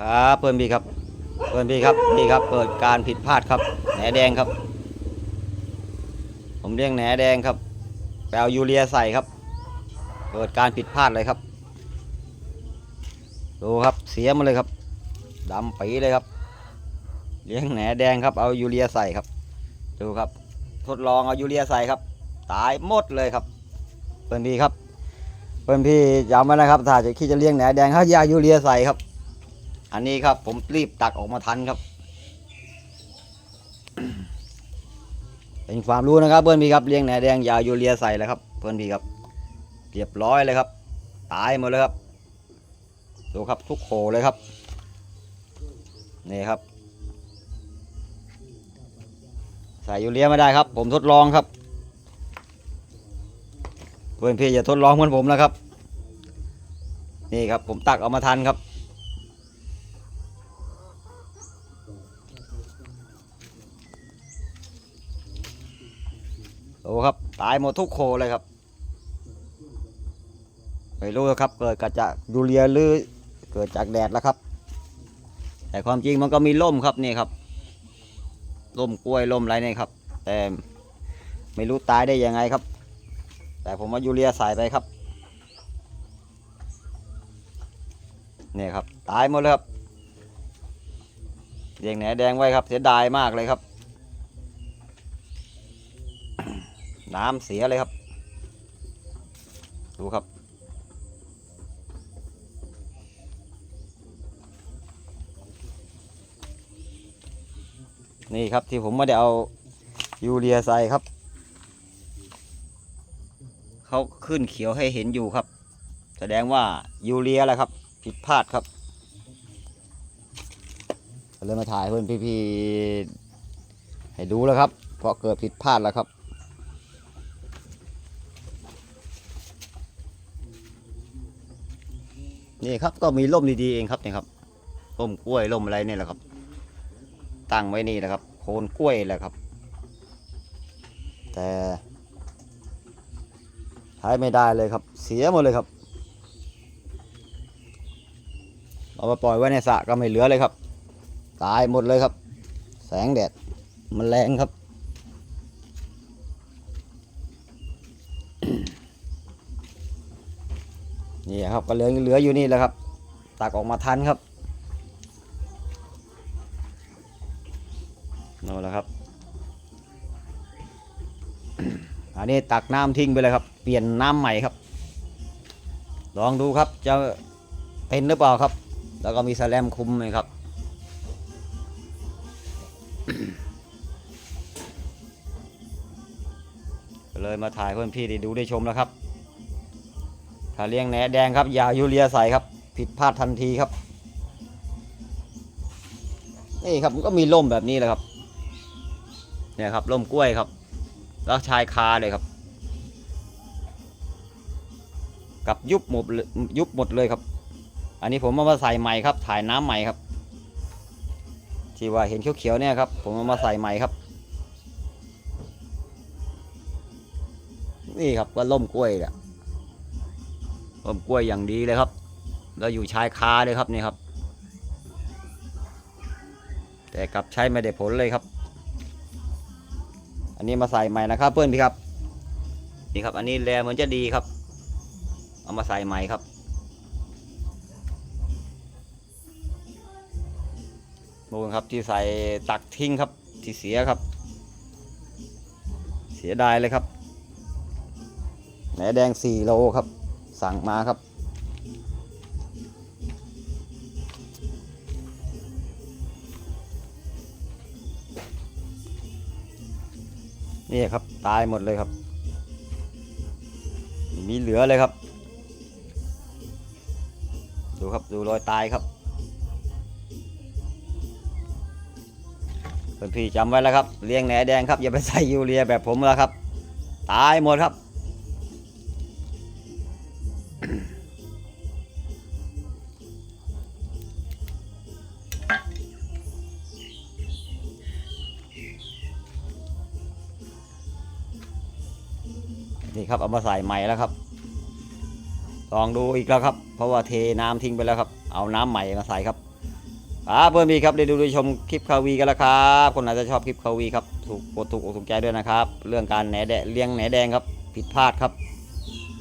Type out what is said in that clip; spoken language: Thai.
ครับเพื่อนพี่ครับ เพื่อนพี่ครับพี่ครับเกิดการผิดพลาดครับแหนแดงครับ ผมเรียกแหนแดงครับไปเอายูเรียใส่ครับ เกิดการผิดพลาดเลยครับ ดูครับเสียมาเลยครับดำปีเลยครับ เลี้ยงแหนแดงครับ เอายูเรียใส่ครับ ดูครับ ทดลองเอายูเรียใส่ครับ ตายหมดเลยครับเพื่อนพี่ครับเพื่อนพี่จำไว้นะครับถ้าจะคิดจะเลี้ยงแหนแดงเขาอย่าเอายูเรียใส่ครับ อันนี้ครับผมรีบตักออกมาทันครับ เป็นความรู้นะครับเพื่อนพี่ครับเลี้ยงแหนแดงอย่าอยูเรียใส่เลยครับ เพื่อนพี่ครับ เรียบร้อยเลยครับ ตายหมดเลยครับดูครับทุกโขเลยครับนี่ครับ ใส่ยูเรียไม่ได้ครับ ผมทดลองครับ เพื่อนพี่อย่าทดลองเหมือนผมนะครับ นี่ครับผมตักเอามาทันครับ ดูครับ ตายหมดทุกโคเลยครับ ไม่รู้ครับ เกิดจากยูเรียหรือเกิดจากแดดแล้วครับ แต่ความจริงมันก็มีล่มครับนี่ครับล่มกล้วยล่มอะไรนี่ครับ แต่ไม่รู้ตายได้ยังไงครับ แต่ผมว่ายูเรียใส่ไปครับเนี่ยครับ ตายหมดเลยครับเลี้ยงแหนแดงไว้ครับ เสียดายมากเลยครับ น้ำเสียเลยครับ ดูครับ นี่ครับที่ผมไม่ได้เอายูเรียใส่ครับ เขาขึ้นเขียวให้เห็นอยู่ครับ แสดงว่ายูเรียแหละครับ ผิดพลาดครับก็เลยมาถ่ายเพื่อนพี่ๆให้ดูแล้วครับ เพราะเกิดผิดพลาดแล้วครับ นี่ครับก็มีร่มดีๆเองครับนี่ครับร่มกล้วยร่มอะไรนี่แหละครับ ตั้งไว้นี่แหละครับ โคนกล้วยแหละครับ แต่ใช้ไม่ได้เลยครับ เสียหมดเลยครับเอามาปล่อยไว้ในสระก็ไม่เหลือเลยครับ ตายหมดเลยครับ แสงแดดมันแรงครับ นี่ครับก็เหลือเหลืออยู่นี่แหละครับ ตักออกมาทันครับนั่นแหละครับ อันนี้ตักน้ำทิ้งไปเลยครับ เปลี่ยนน้ำใหม่ครับ ลองดูครับจะเป็นหรือเปล่าครับ แล้วก็มีแสแลมคุมไหมครับเลยมาถ่ายเพื่อนพี่ได้ดูได้ชมแล้วครับ ถ้าเลี้ยงแหนแดงครับอย่ายูเรียใส่ครับ ผิดพลาดทันทีครับ นี่ครับมันก็มีร่มแบบนี้แหละครับเนี่ยครับร่มกล้วยครับ แล้วชายคาเลยครับ กับยุบหมดเลยยุบหมดเลยครับ อันนี้ผมเอามาใส่ใหม่ครับ ถ่ายน้ำใหม่ครับ ที่ว่าเห็นเขียวๆเนี่ยครับ ผมเอามาใส่ใหม่ครับ นี่ครับก็ล่มกล้วยเนี่ ยล่มกล้วยอย่างดีเลยครับ แล้วอยู่ชายคาเลยครับนี่ครับ แต่กลับใช้ไม่ได้ผลเลยครับ อันนี้มาใส่ใหม่นะครับเพื่อนพี่ครับ นี่ครับ อันนี้แลเหมือนจะดีครับ เอามาใส่ใหม่ครับโน่นครับที่ใส่ตักทิ้งครับที่เสียครับ เสียดายเลยครับแหนแดง4โลครับ สั่งมาครับ นี่ครับตายหมดเลยครับม่มีเหลือเลยครับ ดูครับดูรอยตายครับเพื่อนพี่จำไว้แล้วครับ เลี้ยงแหนแดงครับ อย่าไปใส่ยูเรียแบบผมแล้วครับ ตายหมดครับ นี่ครับเอามาใส่ใหม่แล้วครับลองดูอีกแล้วครับ เพราะว่าเทน้ำทิ้งไปแล้วครับ เอาน้ำใหม่มาใส่ครับครับเพื่อนพี่ครับได้ดูดูชมคลิปคาวีกันแล้วครับ คนไหนจะชอบคลิปคาวีครับถูกกดถูกอกถูกใจด้วยนะครับ เรื่องการแหนแดงเลี้ยงแหนแดงครับ ผิดพลาดครับ